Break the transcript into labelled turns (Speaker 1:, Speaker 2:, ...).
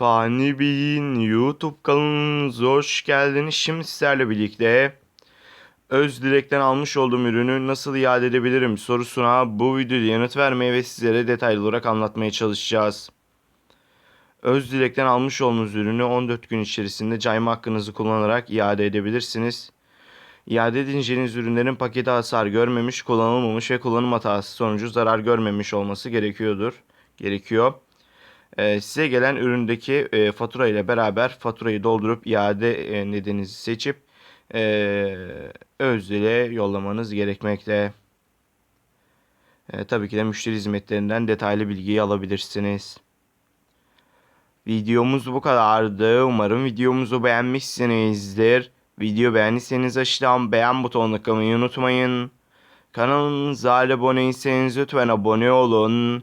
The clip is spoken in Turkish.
Speaker 1: Fani Bey'in YouTube kanalınıza hoş geldiniz. Şimdi sizlerle birlikte öz dilekten almış olduğum ürünü nasıl iade edebilirim sorusuna bu videoda yanıt vermeye ve sizlere detaylı olarak anlatmaya çalışacağız. Öz dilekten almış olduğunuz ürünü 14 gün içerisinde cayma hakkınızı kullanarak iade edebilirsiniz. İade edeceğiniz ürünlerin paketi hasar görmemiş, kullanılmamış ve kullanım hatası sonucu zarar görmemiş olması gerekiyordur. Gerekiyor. Ee, size gelen üründeki e, fatura ile beraber faturayı doldurup iade e, nedeninizi seçip e, öz dile yollamanız gerekmekte. Tabii ki de müşteri hizmetlerinden detaylı bilgiyi alabilirsiniz. Videomuz bu kadardı. Umarım videomuzu beğenmişsinizdir. Video beğendiyseniz aşağıdan beğen butonuna tıklamayı unutmayın. Kanalımıza abone değilseniz lütfen abone olun.